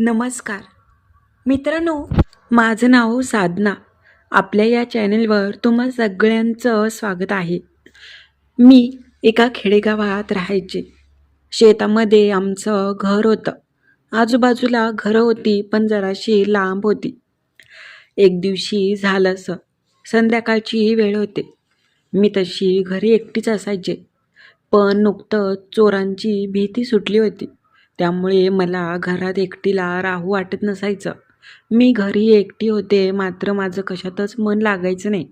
नमस्कार. मित्रांनो माझं नाव साधना. आपल्या या चॅनलवर तुम्हा सगळ्यांचं स्वागत आहे. मी एका खेडेगावात राहायचे. शेतामध्ये आमचं घर होतं. आजूबाजूला घरं होती पण जराशी लांब होती. एक दिवशी झालं असं संध्याकाळची वेळ होते. मी तशी घरी एकटीच असायचे. पण नुकतंच चोरांची भीती सुटली होती. त्यामुळे मला घरात एकटीला राहू वाटत नसायचं. मी घरी एकटी होते मात्र माझं कशातच मन लागायचं नाही.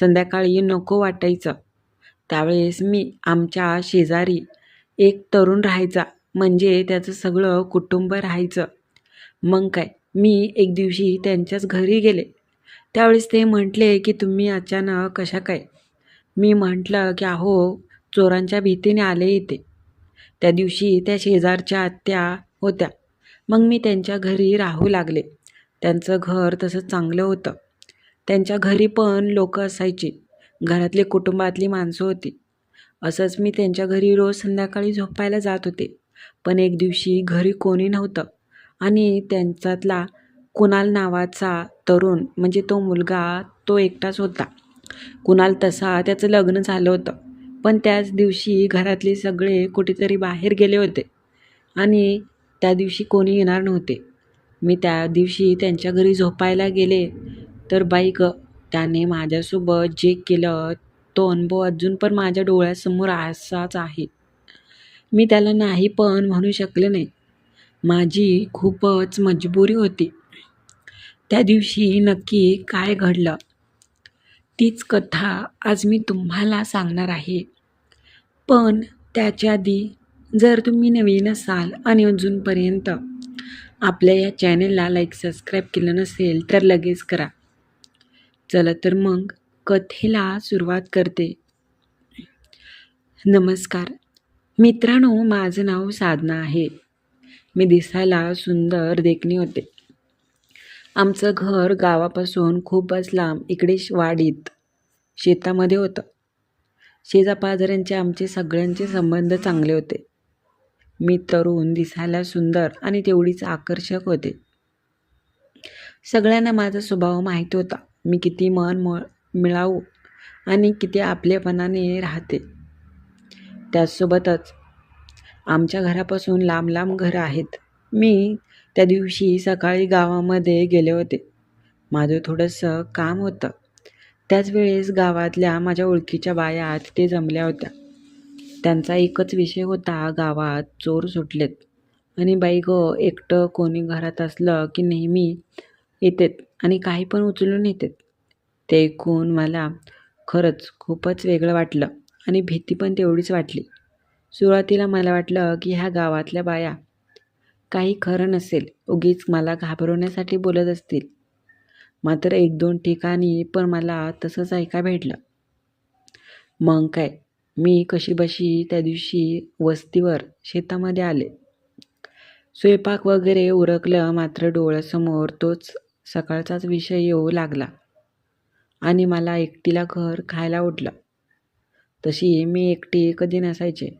संध्याकाळी नको वाटायचं. त्यावेळेस मी आमच्या शेजारी एक तरुण राहायचा म्हणजे त्याचं सगळं कुटुंब राहायचं. मग काय मी एक दिवशी त्यांच्याच घरी गेले. त्यावेळेस ते म्हटले की तुम्ही अचानक कशा काय? मी म्हटलं की अहो चोरांच्या भीतीने आले इथे. त्या दिवशी त्या शेजारच्या आत्या होत्या. मग मी त्यांच्या घरी राहू लागले. त्यांचं घर तसं चांगलं होतं. त्यांच्या घरी पण लोक असायची. घरातली कुटुंबातली माणसं होती. असंच मी त्यांच्या घरी रोज संध्याकाळी झोपायला जात होते. पण एक दिवशी घरी कोणी नव्हतं. आणि त्यांच्यातला कुणाल नावाचा तरुण म्हणजे तो मुलगा तो एकटाच होता. कुणाल तसा त्याचं लग्न झालं होतं. पण त्याच दिवशी घरातले सगळे कुठेतरी बाहेर गेले होते. आणि त्या दिवशी कोणी येणार नव्हते. मी त्या दिवशी त्यांच्या घरी झोपायला गेले. तर बाई त्याने माझ्यासोबत जे केलं तो अनुभव अजून पण माझ्या डोळ्यासमोर असाच आहे. मी त्याला नाही पण म्हणू शकले नाही. माझी खूपच मजबुरी होती. त्या दिवशी नक्की काय घडलं? तीच कथा आज मी तुम्हाला सांगणार आहे. पण त्याच्या आधी जर तुम्ही नवीन असाल आणि अजूनपर्यंत आपल्या या चॅनलला लाईक सबस्क्राईब केलं नसेल तर लगेच करा. चला तर मग कथेला सुरुवात करते. नमस्कार. मित्रांनो माझं नाव साधना आहे. मी दिसायला सुंदर देखणी होते. आमचं घर गावापासून खूपच लांब इकडे वाडीत शेतामध्ये होतं. शेजापाजाऱ्यांचे आमचे सगळ्यांचे संबंध चांगले होते. मी तरुण दिसायला सुंदर आणि तेवढीच आकर्षक होते. सगळ्यांना माझा स्वभाव माहीत होता. मी किती मन म मिळावू आणि किती आपलेपणाने राहते. त्याचसोबतच आमच्या घरापासून लांब लांब घरं आहेत. मी त्या दिवशी सकाळी गावामध्ये गेले होते. माझं थोडंसं काम होतं. त्याच वेळेस गावातल्या माझ्या ओळखीच्या बाया तिथे जमल्या होत्या. त्यांचा एकच विषय होता गावात चोर सुटलेत. आणि बाई गं एकटं कोणी घरात असलं की नेहमी येतात आणि काही पण उचलून येतात ते ऐकून मला खरंच खूपच वेगळं वाटलं आणि भीती पण तेवढीच वाटली. सुरुवातीला मला वाटलं की ह्या गावातल्या बाया काही खरं नसेल उगीच मला घाबरवण्यासाठी बोलत असतील. मात्र एक दोन ठिकाणी पण मला तसंच ऐका भेटलं. मग काय मी कशी बशी त्या दिवशी वस्तीवर शेतामध्ये आले. स्वयंपाक वगैरे उरकलं मात्र डोळ्यासमोर तोच सकाळचाच विषय येऊ लागला. आणि मला एकटीला घर खायला उठलं तशी मी एकटी कधी नसायचे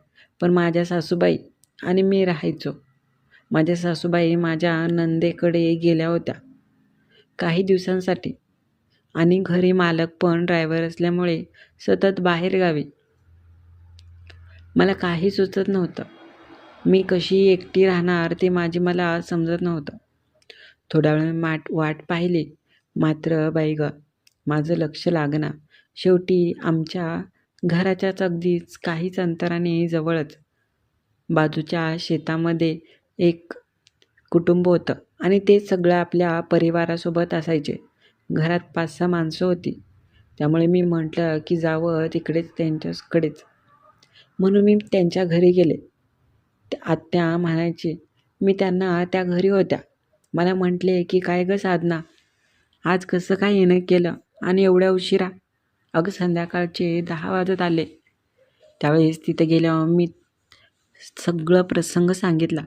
पण माझ्या सासूबाई आणि मी राहायचो. माझ्या सासूबाई माझ्या नंदेकडे गेल्या होत्या. काही दिवसांसाठी. आणि घरी मालक पण ड्रायव्हर असल्यामुळे सतत बाहेर गावी. मला काही सुचत नव्हतं. मी कशी एकटी राहणार ते माझे मला समजत नव्हतं. थोड्या वेळ माट वाट पाहिली. मात्र बाई ग माझं लक्ष लागना. शेवटी आमच्या घराच्याच अगदीच काहीच अंतराने जवळच. बाजूच्या शेतामध्ये एक कुटुंब होतं. आणि ते सगळं आपल्या परिवारासोबत असायचे. घरात पाच सहा माणसं होती. त्यामुळे मी म्हटलं की जावं तिकडेच त्यांच्याकडेच. म्हणून मी त्यांच्या घरी गेले. आत्या म्हणायची मी त्यांना त्या घरी होत्या. मला म्हटले की काय गं साधना? आज कसं काय येणं केलं? आणि एवढ्या उशिरा अगं संध्याकाळचे दहा वाजत आले. त्यावेळेस तिथे गेल्यावर मी सगळं प्रसंग सांगितला.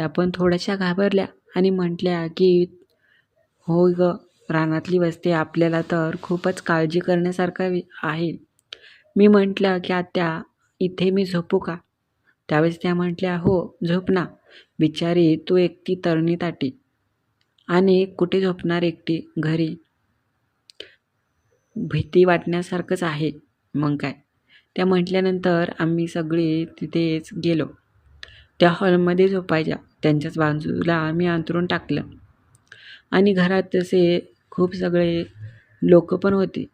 त्या पण थोड्याशा घाबरल्या आणि म्हटल्या की हो ग रानातली वस्ती आपल्याला तर खूपच काळजी करण्यासारखं आहे. मी म्हटलं की आत्या इथे मी झोपू का? त्यावेळेस त्या म्हटल्या हो झोप ना. बिचारी तू एकटी तरणी ताटी. आणि कुठे झोपणार एकटी घरी? भीती वाटण्यासारखंच आहे. मग काय? त्या म्हटल्यानंतर आम्ही सगळे तिथेच गेलो. त्या हॉलमध्ये झोपायच्या. त्यांच्याच बाजूला आम्ही अंतरून टाकलं. आणि घरात तसे खूप सगळे लोक पण होते.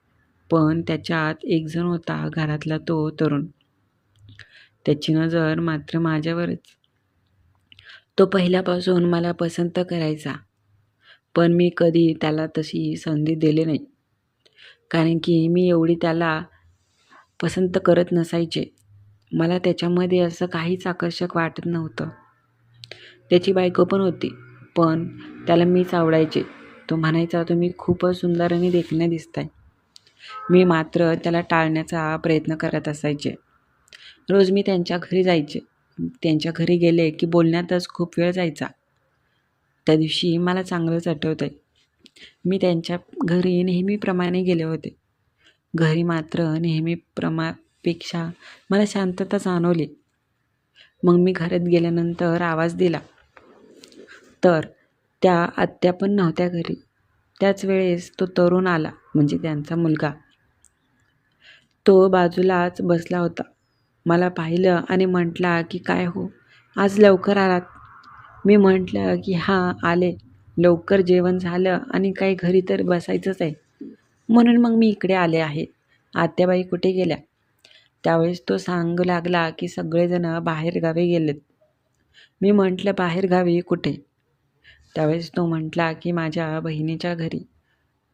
पण त्याच्यात एकजण होता घरातला तो तरुण. त्याची नजर मात्र माझ्यावरच. तो पहिल्यापासून मला पसंत करायचा. पण मी कधी त्याला तशी संधी दिली नाही. कारण की मी एवढी त्याला पसंत करत नसायचे. मला त्याच्यामध्ये असं काहीच आकर्षक वाटत नव्हतं. त्याची बायको पण होती पण त्याला मीच आवडायचे. तो म्हणायचा तुम्ही खूपच सुंदर आणि देखणं दिसताय. मी मात्र त्याला टाळण्याचा प्रयत्न करत असायचे. रोज मी त्यांच्या घरी जायचे. त्यांच्या घरी गेले की बोलण्यातच खूप वेळ जायचा. त्या दिवशी मला चांगलंच आठवत आहे मी त्यांच्या घरी नेहमीप्रमाणे गेले होते. घरी मात्र पेक्षा मला शांतता जाणवली. मग मी घरात गेल्यानंतर आवाज दिला. तर त्या आत्या पण नव्हत्या घरी. त्याच वेळेस तो तरुण आला म्हणजे त्यांचा मुलगा. तो बाजूलाच बसला होता. मला पाहिलं आणि म्हटला की काय हो? आज लवकर आलात. मी म्हटलं की हां आले. लवकर जेवण झालं आणि काही घरी तर बसायचंच आहे. म्हणून मग मी इकडे आले आहे. आत्याबाई कुठे गेल्या? त्यावेळेस तो सांगू लागला की सगळेजणं बाहेरगावी गेलेत. मी म्हटलं बाहेरगावी कुठे? त्यावेळेस तो म्हटला की माझ्या बहिणीच्या घरी.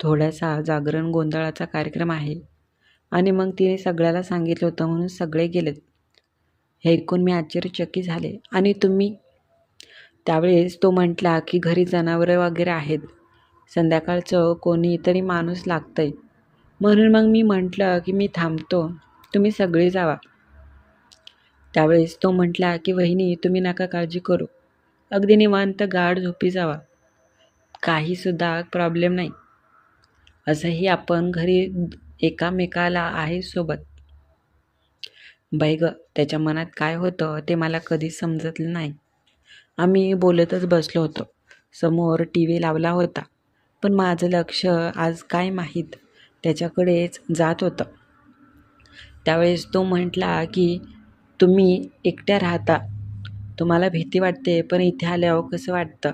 थोडासा जागरण गोंधळाचा कार्यक्रम आहे. आणि मग तिने सगळ्याला सांगितलं होतं म्हणून सगळे गेलेत. हे ऐकून मी आश्चर्यचकित झाले. आणि तुम्ही? त्यावेळेस तो म्हटला की घरी जनावरं वगैरे आहेत. संध्याकाळचं कोणीतरी माणूस लागतंय. म्हणून मग मी म्हटलं की मी थांबतो. तुम्ही सगळे जावा. त्यावेळेस तो म्हटला की वहिनी तुम्ही नका काळजी करू. अगदी निवांत गाढ झोपी जावा. काहीसुद्धा प्रॉब्लेम नाही. असंही आपण घरी एकामेकाला आहे सोबत. बाई ग त्याच्या मनात काय होतं ते मला कधीच समजतलं नाही. आम्ही बोलतच बसलो होतो. समोर टी व्ही लावला होता. पण माझं लक्ष आज काय माहीत त्याच्याकडेच जात होतं. त्यावेळेस तो म्हटला की तुम्ही एकट्या राहता. तुम्हाला भीती वाटते पण इथे आल्यावर कसं वाटतं?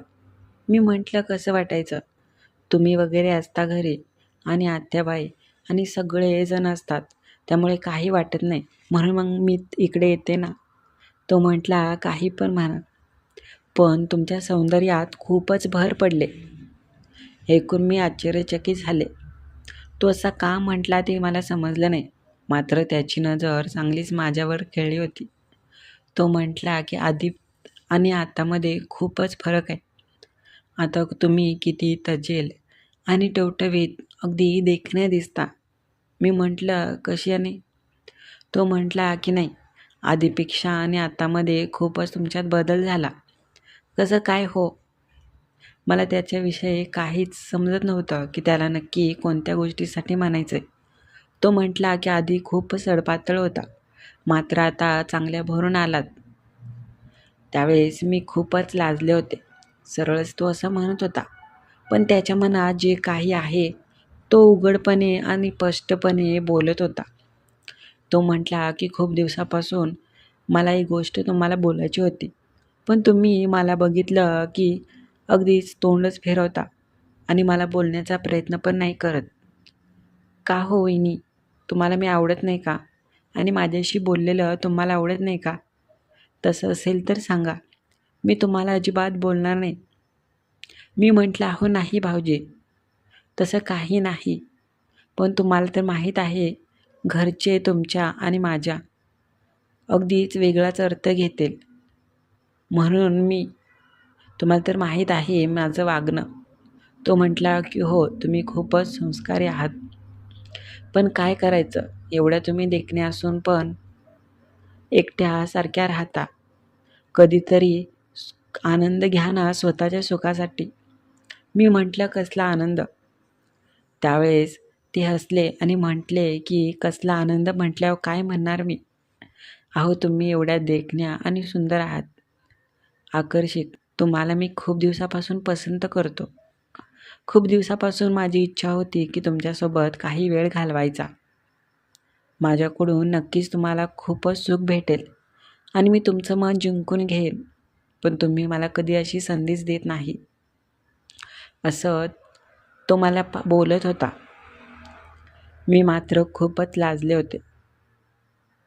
मी म्हटलं कसं वाटायचं? तुम्ही वगैरे असता घरी आणि आत्याबाई आणि सगळेजण असतात. त्यामुळे काही वाटत नाही. म्हणून मग मी इकडे येते ना. तो म्हटला काही पण म्हणा. पण तुमच्या सौंदर्यात खूपच भर पडले. ऐकून मी आश्चर्यचकित झाले. तो असा का म्हटला ते मला समजलं नाही. मात्र त्याची नजर चांगलीच माझ्यावर खेळली होती. तो म्हटला की आधी आणि आतामध्ये खूपच फरक आहे. आता तुम्ही किती तजेल आणि टवटवीत अगदी देखण्या दिसता. मी म्हटलं कशी आणि तो म्हटला की नाही आधीपेक्षा आणि आतामध्ये खूपच तुमच्यात बदल झाला. कसं काय हो? मला त्याच्याविषयी काहीच समजत नव्हतं की त्याला नक्की कोणत्या गोष्टीसाठी म्हणायचं आहे तो म्हटला की आधी खूप सडपातळ होता. मात्र आता चांगल्या भरून आलात. त्यावेळेस मी खूपच लाजले होते. सरळच तो असं म्हणत होता. पण त्याच्या मनात जे काही आहे तो उघडपणे आणि स्पष्टपणे बोलत होता. तो म्हटला की खूप दिवसापासून मला ही गोष्ट तुम्हाला बोलायची होती. पण तुम्ही मला बघितलं की अगदीच तोंडच फिरवता आणि मला बोलण्याचा प्रयत्न पण नाही करत. का होईनी तुम्हाला मी आवडत नाही का? आणि माझ्याशी बोललेलं तुम्हाला आवडत नाही का? तसं असेल तर सांगा. मी तुम्हाला अजिबात बोलणार नाही. मी म्हटलं अहो नाही भाऊजी. तसं काही नाही. पण तुम्हाला तर माहीत आहे घरचे तुमच्या आणि माझ्या अगदीच वेगळाच अर्थ घेतील. म्हणून मी तुम्हाला तर माहीत आहे माझं वागणं. तो म्हटला की हो तुम्ही खूपच संस्कारी आहात. पण काय करायचं? एवढ्या तुम्ही देखणे असून पण एकट्यासारख्या राहता. कधीतरी आनंद घ्या ना स्वतःच्या सुखासाठी. मी म्हटलं कसला आनंद? त्यावेळेस ते हसले आणि म्हटले की कसला आनंद म्हटल्यावर काय म्हणणार मी? अहो तुम्ही एवढ्या देखण्या आणि सुंदर आहात. आकर्षित. तुम्हाला मी खूप दिवसापासून पसंत करतो. खूप दिवसापासून माझी इच्छा होती की तुमच्यासोबत काही वेळ घालवायचा. माझ्याकडून नक्कीच तुम्हाला खूपच सुख भेटेल आणि मी तुमचं मन जिंकून घेईन पण तुम्ही मला कधी अशी संधीच देत नाही. असं तो मला प बोलत होता. मी मात्र खूपच लाजले होते.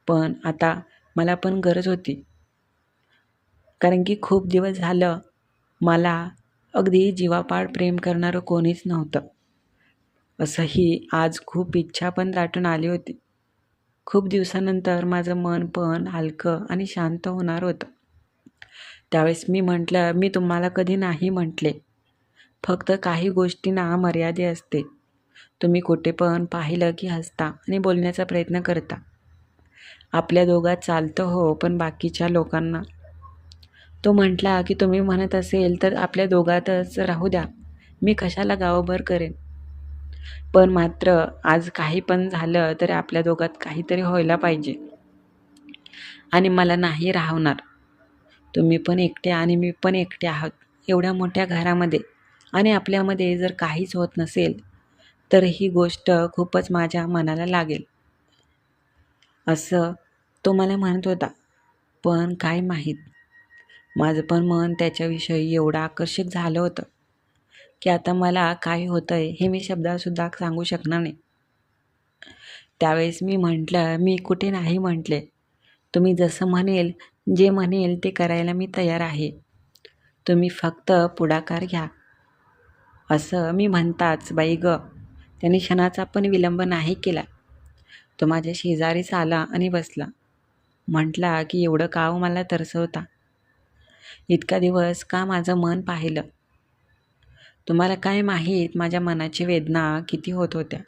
पण आता मला पण गरज होती. कारण की खूप दिवस झालं मला अगदी जीवापाड प्रेम करणारं कोणीच नव्हतं. असंही आज खूप इच्छा पण दाटून आली होती. खूप दिवसानंतर माझं मन पण हलकं आणि शांत होणार होतं. त्यावेळेस मी म्हटलं मी तुम्हाला कधी नाही म्हटले. फक्त काही गोष्टींना मर्यादे असते. तुम्ही कुठे पण पाहिलं की हसता आणि बोलण्याचा प्रयत्न करता. आपल्या दोघात चालतं हो पण बाकीच्या लोकांना तो म्हटला की तुम्ही म्हणत असेल तर आपल्या दोघातच राहू द्या. मी कशाला गावभर करेन? पण मात्र आज काही पण झालं तरी आपल्या दोघात काहीतरी व्हायला पाहिजे. आणि मला नाही राहणार. तुम्ही पण एकटे आणि मी पण एकटे आहोत. एवढ्या मोठ्या घरामध्ये आणि आपल्यामध्ये जर काहीच होत नसेल तर ही गोष्ट खूपच माझ्या मनाला लागेल. असं तो मला म्हणत होता. पण काय माहीत? माझं पण मन त्याच्याविषयी एवढं आकर्षित झालं होतं की आता मला काय होतं आहे हे मी शब्दासुद्धा सांगू शकणार नाही. त्यावेळेस मी म्हटलं मी कुठे नाही म्हटले. तुम्ही जसं म्हणेल जे म्हणेल ते करायला मी तयार आहे. तुम्ही फक्त पुढाकार घ्या. असं मी म्हणताच बाई ग त्याने क्षणाचा पण विलंब नाही केला. तो माझ्या शेजारीच आला आणि बसला. म्हटला की एवढं काव हो मला तरसवता? इतका दिवस का माझं मन पाहिलं? तुम्हाला काय माहीत माझ्या मनाची वेदना किती होत होत्या?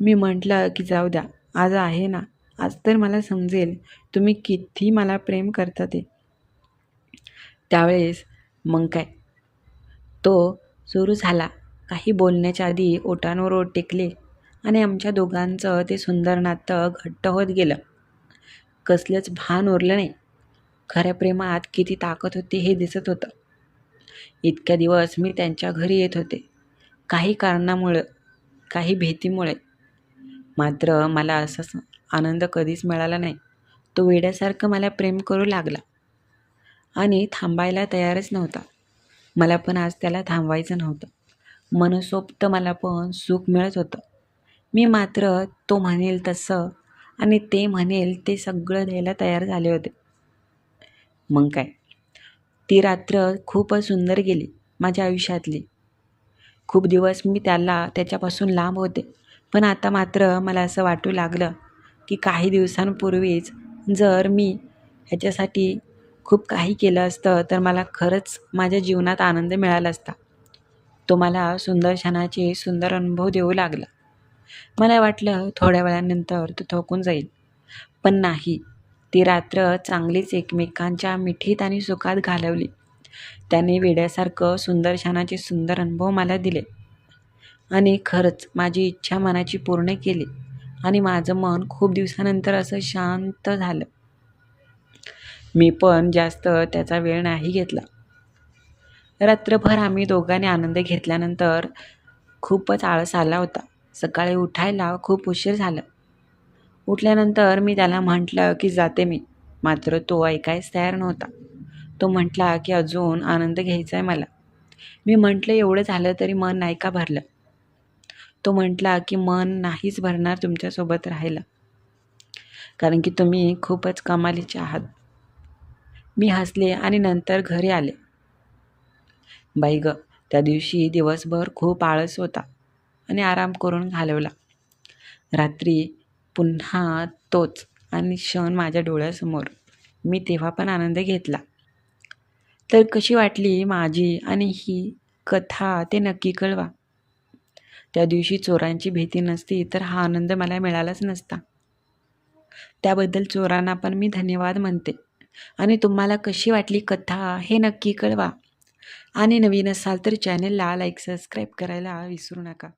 मी म्हटलं की जाऊ द्या आज आहे ना आज तर मला समजेल तुम्ही किती मला प्रेम करता ते. त्यावेळेस मग काय? तो सुरू झाला. काही बोलण्याच्या आधी ओटांवर ओट टेकले आणि आमच्या दोघांचं ते सुंदर नातं घट्ट होत गेलं. कसलंच भान उरलं नाही. खऱ्या प्रेमात किती ताकद होती हे दिसत होतं. इतक्या दिवस मी त्यांच्या घरी येत होते. काही कारणामुळं काही भीतीमुळे. मात्र मला असा आनंद कधीच मिळाला नाही. तो वेड्यासारखं मला प्रेम करू लागला. आणि थांबायला तयारच नव्हता. मला पण आज त्याला थांबवायचं नव्हतं. मनसोक्त मला पण सुख मिळत होतं. मी मात्र तो म्हणेल तसं आणि ते म्हणेल ते सगळं द्यायला तयार झाले होते. मग काय? ती रात्र खूपच सुंदर गेली माझ्या आयुष्यातली. खूप दिवस मी त्याला त्याच्यापासून लांब होते. पण आता मात्र मला असं वाटू लागलं की काही दिवसांपूर्वीच जर मी ह्याच्यासाठी खूप काही केलं असतं तर मला खरंच माझ्या जीवनात आनंद मिळाला असता. तो मला सुंदर क्षणाचे सुंदर अनुभव देऊ लागला. मला वाटलं थोड्या वेळानंतर तो थोकून जाईल. पण नाही ती रात्र चांगलीच एकमेकांच्या मिठीत आणि सुखात घालवली. त्याने वेड्यासारखं सुंदर क्षणाचे सुंदर अनुभव मला दिले. आणि खरंच माझी इच्छा मनाची पूर्ण केली आणि माझं मन खूप दिवसानंतर असं शांत झालं. मी पण जास्त त्याचा वेळ नाही घेतला. रात्रभर आम्ही दोघांनी आनंद घेतल्यानंतर खूपच आळस आला होता. सकाळी उठायला खूप उशीर झाला. उठल्यानंतर मी त्याला म्हटलं की जाते मी. मात्र तो ऐकायच तयार नव्हता. तो म्हटला की अजून आनंद घ्यायचा आहे मला. मी म्हटलं एवढं झालं तरी मन नाही का भरलं? तो म्हटला की मन नाहीच भरणार तुमच्यासोबत राहायला. कारण की तुम्ही खूपच कमालीचे आहात. मी हसले आणि नंतर घरी आले. बाई ग त्या दिवशी दिवसभर खूप आळस होता आणि आराम करून घालवला. रात्री पुन्हा तोच आणि क्षण माझ्या डोळ्यासमोर. मी तेव्हा पण आनंद घेतला. तर कशी वाटली माझी आणि ही कथा ते नक्की कळवा. त्या दिवशी चोरांची भीती नसती तर हा आनंद मला मिळालाच नसता. त्याबद्दल चोरांना पण मी धन्यवाद म्हणते. आणि तुम्हाला कशी वाटली कथा हे नक्की कळवा. आणि नवीन असाल तर चॅनलला लाईक सबस्क्राईब करायला विसरू नका.